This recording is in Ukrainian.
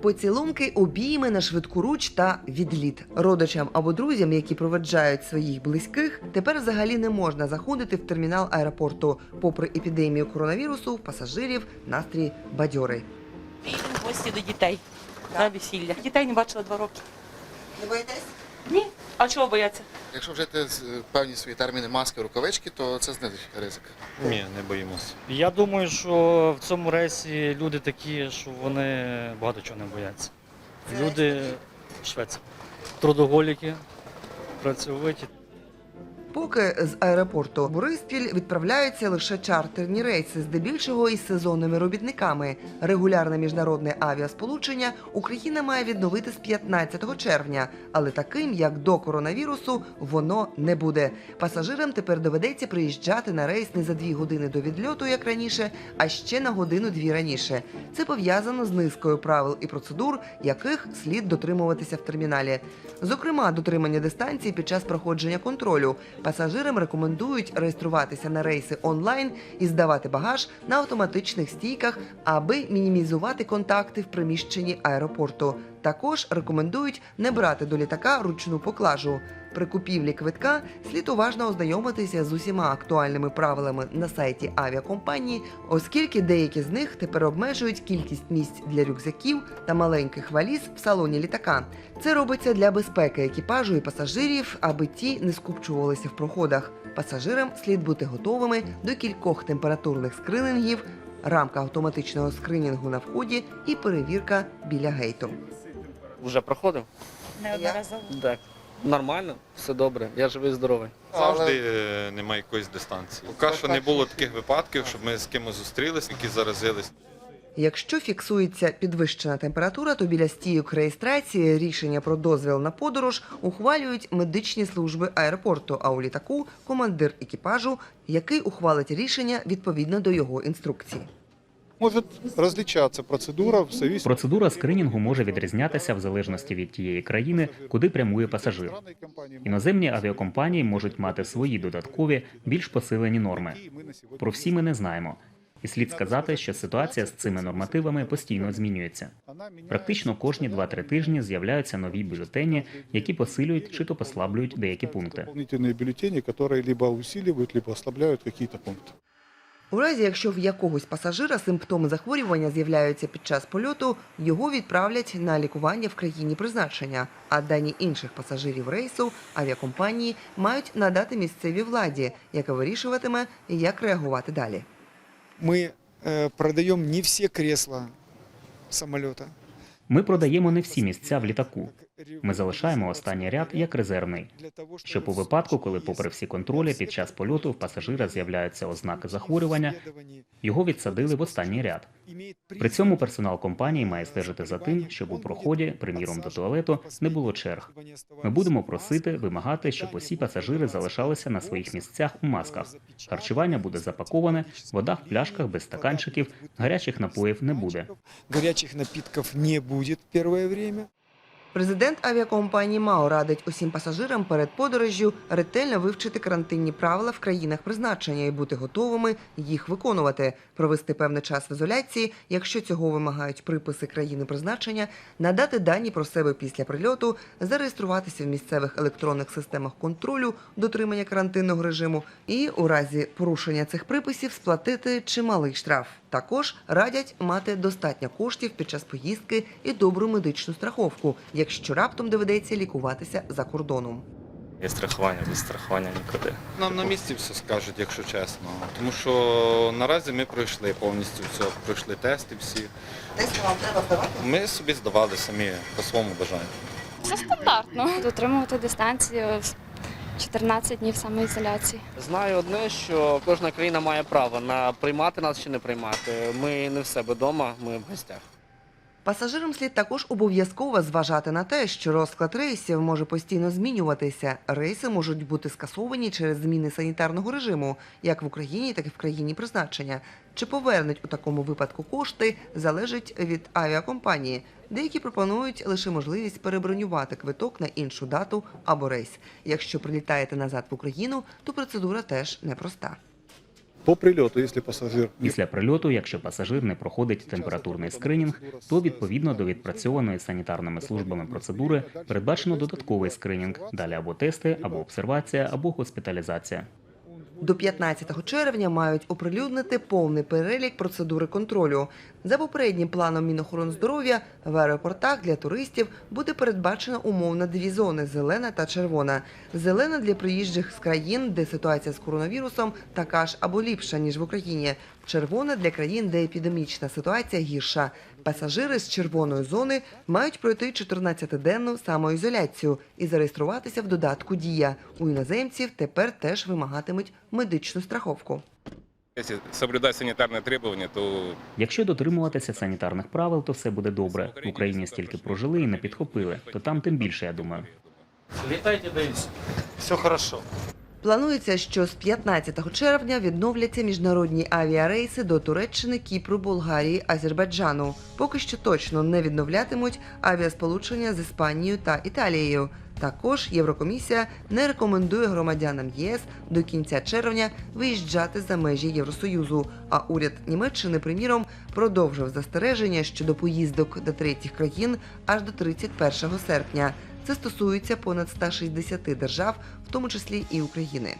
Поцілунки, обійми на швидку руч та відліт. Родичам або друзям, які проведжають своїх близьких, тепер взагалі не можна заходити в термінал аеропорту. Попри епідемію коронавірусу, пасажирів настрій бадьорий. Їдемо в гості до дітей на весілля. Дітей не бачила два роки. Не боїтесь? Ні. А чого бояться? Якщо вжити з- певні свої терміни маски, рукавички, то це знизить ризик. Ні, не боїмося. Я думаю, що в цьому рейсі люди такі, що вони багато чого не бояться. Люди швець. трудоголіки, працьовиті. Поки з аеропорту Бориспіль відправляються лише чартерні рейси, здебільшого із сезонними робітниками. Регулярне міжнародне авіасполучення Україна має відновити з 15 червня, але таким як до коронавірусу воно не буде. Пасажирам тепер доведеться приїжджати на рейс не за дві години до відльоту, як раніше, а ще на годину-дві раніше. Це пов'язано з низкою правил і процедур, яких слід дотримуватися в терміналі. Зокрема, дотримання дистанції під час проходження контролю. Пасажирам рекомендують реєструватися на рейси онлайн і здавати багаж на автоматичних стійках, аби мінімізувати контакти в приміщенні аеропорту. Також рекомендують не брати до літака ручну поклажу. При купівлі квитка слід уважно ознайомитися з усіма актуальними правилами на сайті авіакомпанії, оскільки деякі з них тепер обмежують кількість місць для рюкзаків та маленьких валіз в салоні літака. Це робиться для безпеки екіпажу і пасажирів, аби ті не скупчувалися в проходах. Пасажирам слід бути готовими до кількох температурних скринінгів, рамка автоматичного скринінгу на вході і перевірка біля гейту. Вже проходив? Неодноразово. Так. Нормально, все добре. Я живий, здоровий. Завжди е, немає якоїсь дистанції. Поки що не було таких випадків, щоб ми з кимось зустрілись, які заразились. Якщо фіксується підвищена температура, то біля стійок реєстрації рішення про дозвіл на подорож ухвалюють медичні служби аеропорту, а у літаку командир екіпажу, який ухвалить рішення відповідно до його інструкцій Может различаться процедура в зависимости Процедура скринінгу може відрізнятися в залежності від тієї країни, куди прямує пасажир. Странной компании. Іноземні авіакомпанії можуть мати свої додаткові, більш посилені норми. Мы на сегодня Про всі ми не знаємо. І слід сказати, що ситуація з цими нормативами постійно змінюється. Она меняется Практично кожні 2-3 тижні з'являються нові бюлетені, які посилюють чи то послаблюють деякі пункти. дополнительные бюллетени, которые либо усиливают, либо ослабляют какие-то пункты. У разі, якщо в якогось пасажира симптоми захворювання з'являються під час польоту, його відправлять на лікування в країні призначення. А дані інших пасажирів рейсу авіакомпанії мають надати місцевій владі, яка вирішуватиме, як реагувати далі. мы э, продаем не все кресла самолета. Ми продаємо не всі місця в літаку. Ми залишаємо останній ряд як резервний, щоб у випадку, коли, попри всі контролі, під час польоту в пасажира з'являються ознаки захворювання, його відсадили в останній ряд. При цьому персонал компанії має стежити за тим, щоб у проході, приміром до туалету, не було черг. Ми будемо просити, вимагати, щоб усі пасажири залишалися на своїх місцях у масках. Харчування буде запаковане, вода в пляшках без стаканчиків, гарячих напоїв не буде. Горячих напитков не будет первое время. Президент авіакомпанії МАО радить усім пасажирам перед подорожжю ретельно вивчити карантинні правила в країнах призначення і бути готовими їх виконувати, провести певний час в ізоляції, якщо цього вимагають приписи країни призначення, надати дані про себе після прильоту, зареєструватися в місцевих електронних системах контролю дотримання карантинного режиму і у разі порушення цих приписів сплатити чималий штраф. Також радять мати достатньо коштів під час поїздки і добру медичну страховку, якщо раптом доведеться лікуватися за кордоном. Є страхування, без страхування нікуди. Нам на місці все скажуть, якщо чесно. Тому що наразі ми пройшли повністю все, пройшли тести всі. Десь вам треба здавати. Ми собі здавали самі по своєму бажанню. Це стандартно. Дотримувати дистанцію 14 днів самоізоляції. Знаю одне, що кожна країна має право на приймати нас чи не приймати. Ми не в себе вдома, ми в гостях. Пасажирам слід також обов'язково зважати на те, що розклад рейсів може постійно змінюватися. Рейси можуть бути скасовані через зміни санітарного режиму, як в Україні, так і в країні призначення. Чи повернуть у такому випадку кошти, залежить від авіакомпанії. Деякі пропонують лише можливість перебронювати квиток на іншу дату або рейс. Якщо прилітаєте назад в Україну, то процедура теж непроста. По прильоту, якщо пасажир Після прильоту, якщо пасажир не проходить температурний скринінг, то відповідно до відпрацьованої санітарними службами процедури передбачено додатковий скринінг, далі або тести, або обсервація, або госпіталізація. До 15 червня мають оприлюднити повний перелік процедури контролю. За попереднім планом Мінохоронздоров'я в аеропортах для туристів буде передбачена умовна дві зони зелена та червона. Зелена для приїжджих з країн, де ситуація з коронавірусом така ж або ліпша ніж в Україні. Червона для країн, де епідемічна ситуація гірша. Пасажири з червоної зони мають пройти 14-денну самоізоляцію і зареєструватися в додатку Дія. У іноземців тепер теж вимагатимуть медичну страховку. Если соблюдать санитарные требования, то Якщо дотримуватися санітарних правил, то все буде добре. В Україні стільки прожили і не підхопили, то там тим більше, я думаю. Літайте десь. Все хорошо. Планується, що з 15 червня відновляться міжнародні авіарейси до Туреччини, Кіпру, Болгарії, Азербайджану. Поки що точно не відновлятимуть авіасполучення з Іспанією та Італією. Також Єврокомісія не рекомендує громадянам ЄС до кінця червня виїжджати за межі Євросоюзу. А уряд Німеччини, приміром, продовжив застереження щодо поїздок до третіх країн аж до 31 серпня. Це стосується понад 160 держав, в тому числі і України.